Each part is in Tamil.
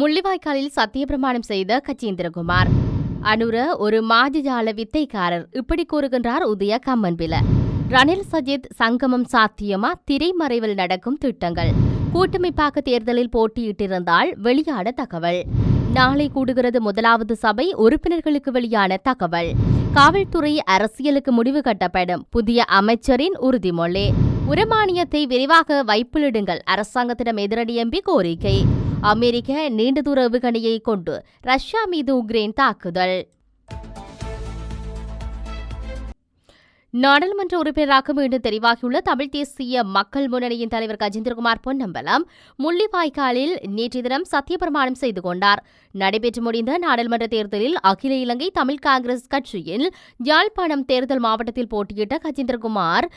முள்ளிவாய்க்காலில் சத்தியப்பிரமாணம் செய்த கச்சேந்திரகுமார் அனுர ஒரு மாதிஜால வித்தைக்காரர் இப்படி கூறுகின்றார் உதய கம்மன்பில. ரணில் சஜித் சங்கமம் சாத்தியமா? திரைமறைவில் நடக்கும் திட்டங்கள். கூட்டமைப்பாக தேர்தலில் போட்டியிட்டிருந்தால் வெளியான தகவல். நாளை கூடுகிறது முதலாவது சபை உறுப்பினர்களுக்கு வெளியான தகவல். காவல்துறை அரசியலுக்கு முடிவு கட்டப்படும். புதிய அமைச்சரின் உறுதிமொழி. உரமானியத்தை விரிவாக வைப்பிலிடுங்கள் அரசாங்கத்திடம் எதிரணி எம்பி கோரிக்கை. அமெரிக்க நீண்ட தூர ஏவுகணையை கொண்டு ரஷ்யா மீது உக்ரைன் தாக்குதல். நாடாளுமன்ற உறுப்பினராக மீண்டும் தெரிவாகியுள்ள தமிழ் தேசிய மக்கள் முன்னணியின் தலைவர் கஜேந்திரகுமார் பொன்னம்பலம் முள்ளிவாய்க்காலில் நேற்று தினம் சத்தியப்பிரமாணம் செய்து கொண்டார். நடைபெற்று முடிந்த நாடாளுமன்ற தேர்தலில் அகில இலங்கை தமிழ் காங்கிரஸ் கட்சியின் யாழ்ப்பாணம் தேர்தல் மாவட்டத்தில் போட்டியிட்ட கஜேந்திரகுமார்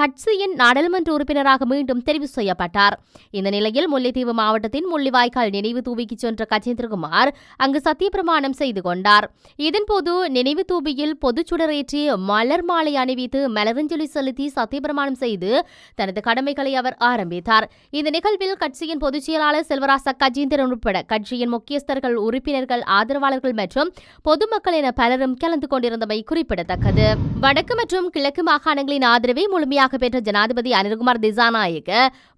கட்சியின் நாடாளுமன்ற உறுப்பினராக மீண்டும் தெரிவு செய்யப்பட்டார். இந்த நிலையில் முல்லைத்தீவு மாவட்டத்தின் முள்ளிவாய்க்கால் நினைவு தூவிக்கு சென்ற கஜேந்திரகுமார் அங்கு சத்தியப்பிரமாணம் செய்து கொண்டார். இதன்போது நினைவு தூபியில் பொதுச்சுடரேற்றி மலர் மாலை அணிவித்து மலரஞ்சலி செலுத்தி சத்தியபிரமாணம் செய்து தனது கடமைகளை அவர் ஆரம்பித்தார். இந்த நிகழ்வில் கட்சியின் பொதுச் செயலாளர் செல்வராச கஜேந்திரன் உட்பட கட்சியின் முக்கியஸ்தர்கள் உறுப்பினர்கள் ஆதரவாளர்கள் மற்றும் பொதுமக்கள் என பலரும் கலந்து கொண்டிருந்தமை குறிப்பிடத்தக்கது. வடக்கு மற்றும் கிழக்கு மாகாணங்களின் ஆதரவை முழுமையாக பெற்ற ஜனாதிபதி அனில்குமார் திசாநாயக்க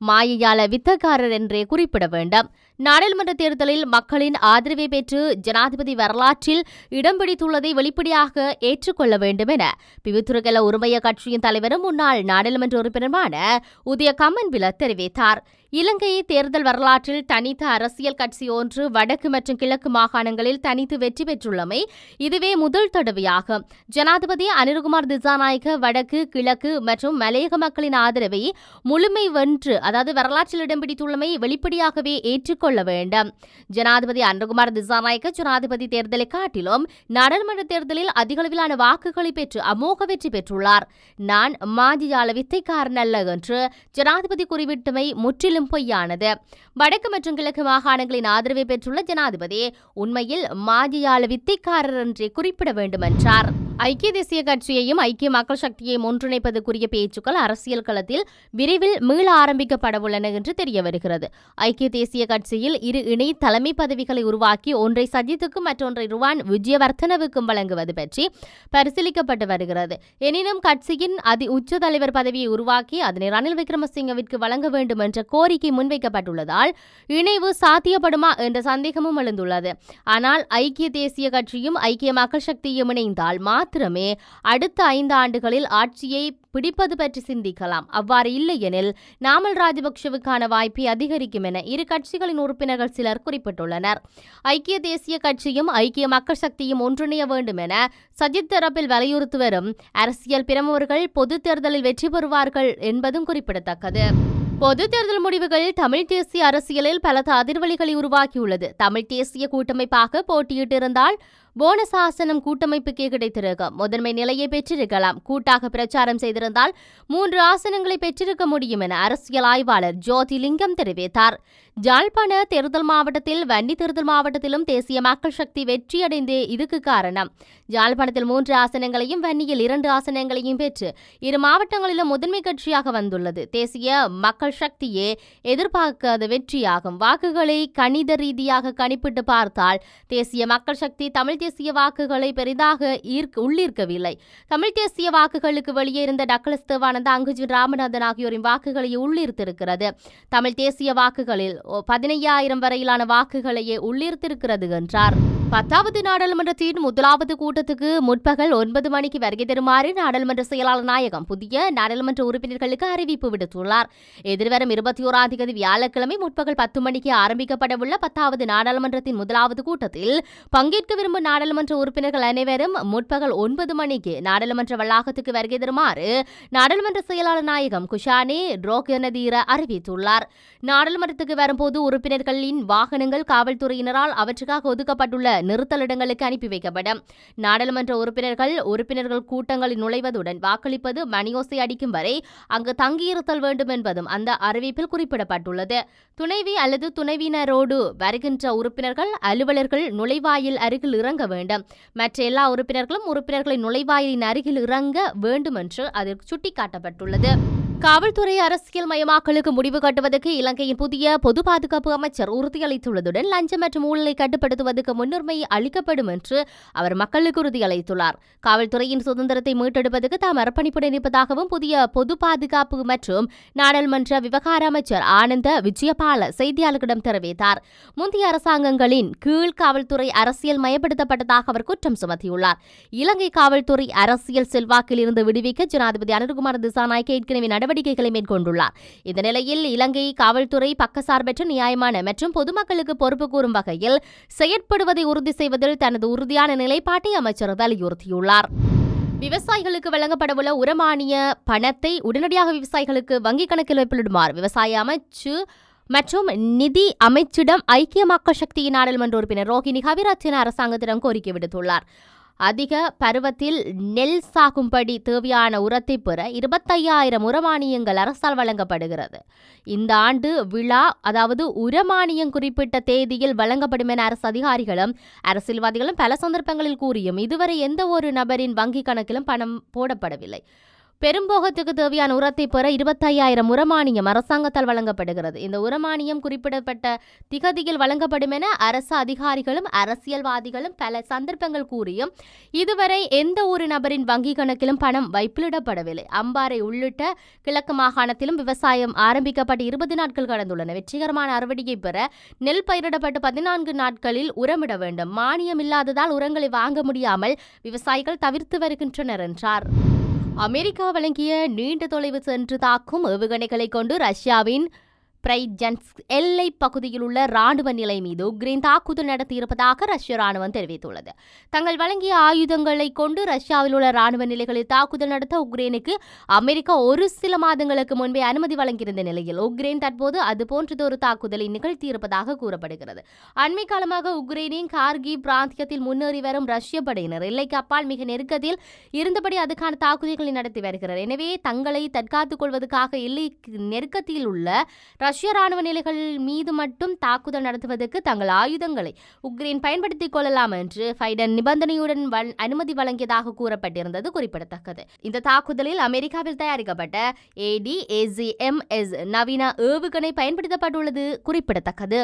மாயையால வித்தக்காரர் என்றே குறிப்பிட வேண்டும். நாடாளுமன்ற தேர்தலில் மக்களின் ஆதரவை பெற்று ஜனாதிபதி வரலாற்றில் இடம் பிடித்துள்ளதை வெளிப்படையாக ஏற்றுக்கொள்ள வேண்டும் என பிவித்துருகல உரிமைய கட்சியின் தலைவரும் முன்னாள் நாடாளுமன்ற உறுப்பினருமான உதய கம்மன்பில தெரிவித்தார். இலங்கை தேர்தல் வரலாற்றில் தனித்த அரசியல் கட்சி ஒன்று வடக்கு மற்றும் கிழக்கு மாகாணங்களில் தனித்து வெற்றி பெற்றுள்ளமை இதுவே முதல் தடவையாகும். ஜனாதிபதி அனிருகுமார் திசாநாயக வடக்கு கிழக்கு மற்றும் மலையக மக்களின் ஆதரவை முழுமை வென்று அதாவது வரலாற்றில் இடம் பிடித்துள்ளமை வெளிப்படையாகவே ஏற்றுக்கொள்ள வேண்டும். ஜனாதிபதி அனிருகுமார் திசாநாயக ஜனாதிபதி தேர்தலை காட்டிலும் நாடாளுமன்ற தேர்தலில் அதிகளவிலான வாக்குகளை பெற்று அமோக வெற்றி பெற்றுள்ளார். நான் மாதியால வித்தைக்காரன் அல்ல என்று ஜனாதிபதி குறிவிட்டமை முற்றிலும் பொய்யானது. வடக்கு மற்றும் கிழக்கு மாகாணங்களின் ஆதரவை பெற்றுள்ள ஜனாதிபதி உண்மையில் மாஜியால வித்தைக்காரர் என்றே குறிப்பிட வேண்டும் என்றார் ஐக்கிய தேசிய கட்சியையும் ஐக்கிய மக்கள் சக்தியையும் ஒன்றிணைப்பது குறிய பேச்சுக்கள் அரசியல் களத்தில் விரைவில் மீள ஆரம்பிக்கப்படவுள்ளன என்று தெரிய வருகிறது. ஐக்கிய தேசிய கட்சியில் இரு இணை தலைமை பதவிகளை உருவாக்கி ஒன்றை சஜித்துக்கும் மற்றொன்றை ருவான் விஜயவர்த்தனவுக்கும் வழங்குவது பற்றி பரிசீலிக்கப்பட்டு வருகிறது. எனினும் கட்சியின் அதி உச்ச தலைவர் பதவியை உருவாக்கி அதனை ரணில் விக்ரமசிங்கவிற்கு வழங்க வேண்டும் என்ற கோரிக்கை முன்வைக்கப்பட்டுள்ளதால் இணைவு சாத்தியப்படுமா என்ற சந்தேகமும் எழுந்துள்ளது. ஆனால் ஐக்கிய தேசிய கட்சியும் ஐக்கிய மக்கள் சக்தியும் இணைந்தால் மாத்திரமே அடுத்த ஐந்து ஆண்டுகளில் ஆட்சியை பிடிப்பது பற்றி சிந்திக்கலாம். அவ்வாறு இல்லையெனில் நாமல் ராஜபக்ஷவுக்கான வாய்ப்பை அதிகரிக்கும் என இரு கட்சிகளின் உறுப்பினர்கள் சிலர் குறிப்பிட்டுள்ளனர். ஐக்கிய தேசிய கட்சியும் ஐக்கிய மக்கள் சக்தியும் ஒன்றிணைய வேண்டும் என சஜித் தரப்பில் வலியுறுத்தி வரும் அரசியல் பிரமுகர்கள் பொது தேர்தலில் வெற்றி பெறுவார்கள் என்பதும் குறிப்பிடத்தக்கது. பொது தேர்தல் முடிவுகள் தமிழ் தேசிய அரசியலில் பலத்த அதிர்வலிகளை உருவாக்கியுள்ளது. தமிழ் தேசிய கூட்டமைப்பாக போட்டியிட்டிருந்தால் போனஸ் ஆசனம் கூட்டமைப்புக்கே கிடைத்திருக்கும் முதன்மை நிலையை பெற்றிருக்கலாம். கூட்டாக பிரச்சாரம் செய்திருந்தால் மூன்று ஆசனங்களை பெற்றிருக்க முடியும் என அரசியல் ஆய்வாளர் ஜோதிலிங்கம் தெரிவித்தார். ஜாழ்ப்பாண தேர்தல் மாவட்டத்தில் வன்னி தேர்தல் மாவட்டத்திலும் தேசிய மக்கள் சக்தி வெற்றியடைந்தே இதுக்கு காரணம். ஜாழ்ப்பாணத்தில் மூன்று ஆசனங்களையும் வன்னியில் இரண்டு ஆசனங்களையும் பெற்று இரு மாவட்டங்களிலும் முதன்மை கட்சியாக வந்துள்ளது. தேசிய மக்கள் சக்தியே எதிர்பார்க்காத வெற்றியாகும். வாக்குகளை கணித ரீதியாக கணிப்பிட்டு பார்த்தால் தேசிய மக்கள் சக்தி தமிழ் தேசிய வாக்குகளை பெரிதாக ஈர்க்க உள்ளீர்க்கவில்லை. தமிழ் தேசிய வாக்குகளுக்கு வெளியே இருந்த டக்ளஸ் தேவானந்தா அங்குஜின் ராமநாதன் ஆகியோரின் வாக்குகளை உள்ளீர்த்திருக்கிறது. தமிழ் தேசிய வாக்குகளில் பதினையாயிரம் வரையிலான வாக்குகளையே உள்ளீர்த்திருக்கிறது என்றார். பத்தாவது நாடாளுமன்றத்தின் முதலாவது கூட்டத்துக்கு முற்பகல் ஒன்பது மணிக்கு வருகை தருமாறு நாடாளுமன்ற செயலாளர் நாயகம் புதிய நாடாளுமன்ற உறுப்பினர்களுக்கு அறிவிப்பு விடுத்துள்ளார். எதிர்வரும் இருபத்தி ஓராம் தேதி வியாழக்கிழமை முற்பகல் பத்து மணிக்கு ஆரம்பிக்கப்படவுள்ள பத்தாவது நாடாளுமன்றத்தின் முதலாவது கூட்டத்தில் பங்கேற்க விரும்பும் நாடாளுமன்ற உறுப்பினர்கள் அனைவரும் முற்பகல் ஒன்பது மணிக்கு நாடாளுமன்ற வளாகத்துக்கு வருகை தருமாறு நாடாளுமன்ற செயலாளர் நாயகம் குஷானே ரோகனதீர அறிவித்துள்ளார். நாடாளுமன்றத்துக்கு வரும்போது உறுப்பினர்களின் வாகனங்கள் காவல்துறையினரால் அவற்றுக்காக ஒதுக்கப்பட்டுள்ள நிறுத்தலிடங்களுக்கு அனுப்பி வைக்கப்படும். நாடாளுமன்ற உறுப்பினர்கள் உறுப்பினர்கள் கூட்டங்களில் நுழைவதுடன் வாக்களிப்பது மணியோசை அடிக்கும் வரை அங்கு தங்கியிருத்தல் வேண்டும் என்பதும் அந்த அறிவிப்பில் குறிப்பிடப்பட்டுள்ளது. துணைவி அல்லது துணைவினரோடு வருகின்ற உறுப்பினர்கள் அலுவலர்கள் நுழைவாயில் அருகில் இறங்க வேண்டும். மற்ற எல்லா உறுப்பினர்களும் உறுப்பினர்களின் நுழைவாயிலின் அருகில் இறங்க வேண்டும் என்று அதில் சுட்டிக்காட்டப்பட்டுள்ளது. காவல்துறை அரசியல் மயமாக்கலுக்கு முடிவு கட்டுவதற்கு இலங்கையின் புதிய பொது பாதுகாப்பு அமைச்சர் உறுதியளித்துள்ளதுடன் லஞ்சம் மற்றும் ஊழலை கட்டுப்படுத்துவதற்கு முன்னுரிமை அளிக்கப்படும் என்று அவர் மக்களுக்கு உறுதியளித்துள்ளார். காவல்துறையின் சுதந்திரத்தை மீட்டெடுப்பதற்கு தாம் அர்ப்பணிப்புடன் இருப்பதாகவும் புதிய பொது பாதுகாப்பு மற்றும் நாடாளுமன்ற விவகார அமைச்சர் ஆனந்த விஜயபால செய்தியாளர்களிடம் தெரிவித்தார். முந்தைய அரசாங்கங்களின் கீழ் காவல்துறை அரசியல் மயப்படுத்தப்பட்டதாக அவர் குற்றம் சுமத்தியுள்ளார். இலங்கை காவல்துறை அரசியல் செல்வாக்கில் இருந்து விடுவிக்க ஜனாதிபதி அனுர்குமார் திசாநாயக்க ஏற்கனவே நடவடிக்கைகளை மேற்கொண்டுள்ளார். இந்த நிலையில் இலங்கை காவல்துறை பக்கசார்பற்ற நியாயமான மற்றும் பொதுமக்களுக்கு பொறுப்பு கூறும் வகையில் செயற்படுவதை உறுதி செய்வதில் தனது உறுதியான நிலைப்பாட்டை அமைச்சர் வலியுறுத்தியுள்ளார். விவசாயிகளுக்கு வழங்கப்படவுள்ள உரமானிய பணத்தை உடனடியாக விவசாயிகளுக்கு வங்கிக் கணக்கில் வைப்பிடுமாறு விவசாய அமைச்சு மற்றும் நிதி அமைச்சிடம் ஐக்கிய மக்கள் சக்தியின் நாடாளுமன்ற உறுப்பினர் ரோஹிணி கவிராஜன் அரசாங்கத்திடம் கோரிக்கை விடுத்துள்ளார். அதிக பருவத்தில் நெல் சாகும்படி தேவையான உரத்தை பெற இருபத்தையாயிரம் உரமானியங்கள் அரசால் வழங்கப்படுகிறது. இந்த ஆண்டு விழா அதாவது உரமானியம் குறிப்பிட்ட தேதியில் வழங்கப்படும் என அரசு அதிகாரிகளும் அரசியல்வாதிகளும் பல சந்தர்ப்பங்களில் கூறியும் இதுவரை எந்த ஒரு நபரின் வங்கிக் கணக்கிலும் பணம் போடப்படவில்லை. பெரும்போகத்துக்கு தேவையான உரத்தை பெற இருபத்தையாயிரம் உரமானியம் அரசாங்கத்தால் வழங்கப்படுகிறது. இந்த உரமானியம் குறிப்பிடப்பட்ட திகதியில் வழங்கப்படும் என அரசு அதிகாரிகளும் அரசியல்வாதிகளும் பல சந்தர்ப்பங்கள் கூறியும் இதுவரை எந்த ஒரு நபரின் வங்கி கணக்கிலும் பணம் வைப்பிலிடப்படவில்லை. அம்பாறை உள்ளிட்ட கிழக்கு மாகாணத்திலும் விவசாயம் ஆரம்பிக்கப்பட்டு இருபது நாட்கள் கடந்துள்ளன. வெற்றிகரமான அறுவடையை பெற நெல் பயிரிடப்பட்டு பதினான்கு நாட்களில் உரமிட வேண்டும். மானியம் இல்லாததால் உரங்களை வாங்க முடியாமல் விவசாயிகள் தவிர்த்து வருகின்றனர் என்றார். அமெரிக்கா வழங்கிய நீண்ட தொலைவு சென்று தாக்கும் ஏவுகணைகளை கொண்டு ரஷ்யாவின் பிரைஜன்ஸ் எல்லை பகுதியில் உள்ள ராணுவ நிலை மீது உக்ரைன் தாக்குதல் நடத்தியிருப்பதாக ரஷ்ய ராணுவம் தெரிவித்துள்ளது. தங்கள் வழங்கிய ஆயுதங்களை கொண்டு ரஷ்யாவில் உள்ள ராணுவ நிலைகளில் தாக்குதல் நடத்த உக்ரைனுக்கு அமெரிக்கா ஒரு சில மாதங்களுக்கு முன்பே அனுமதி வழங்கியிருந்த நிலையில் உக்ரைன் தற்போது அதுபோன்றதொரு தாக்குதலை நிகழ்த்தியிருப்பதாக கூறப்படுகிறது. அண்மை காலமாக உக்ரைனின் கார்கி பிராந்தியத்தில் முன்னேறி வரும் ரஷ்ய படையினர் எல்லைக்கு அப்பால் மிக நெருக்கத்தில் இருந்தபடி அதுக்கான தாக்குதல்களை நடத்தி வருகிறார். எனவே தங்களை தற்காத்துக் கொள்வதற்காக எல்லை நெருக்கத்தில் உள்ள ரஷ்ய ராணுவ நிலைகள் மீது மட்டும் தாக்குதல் நடத்துவதற்கு தங்கள் ஆயுதங்களை உக்ரைன் பயன்படுத்திக் கொள்ளலாம் என்று பைடன் நிபந்தனையுடன் அனுமதி வழங்கியதாக கூறப்பட்டிருந்தது குறிப்பிடத்தக்கது. இந்த தாக்குதலில் அமெரிக்காவில் தயாரிக்கப்பட்ட ஏடி ஏசிஎம்எஸ் நவீன ஏவுகணை பயன்படுத்தப்பட்டுள்ளது குறிப்பிடத்தக்கது.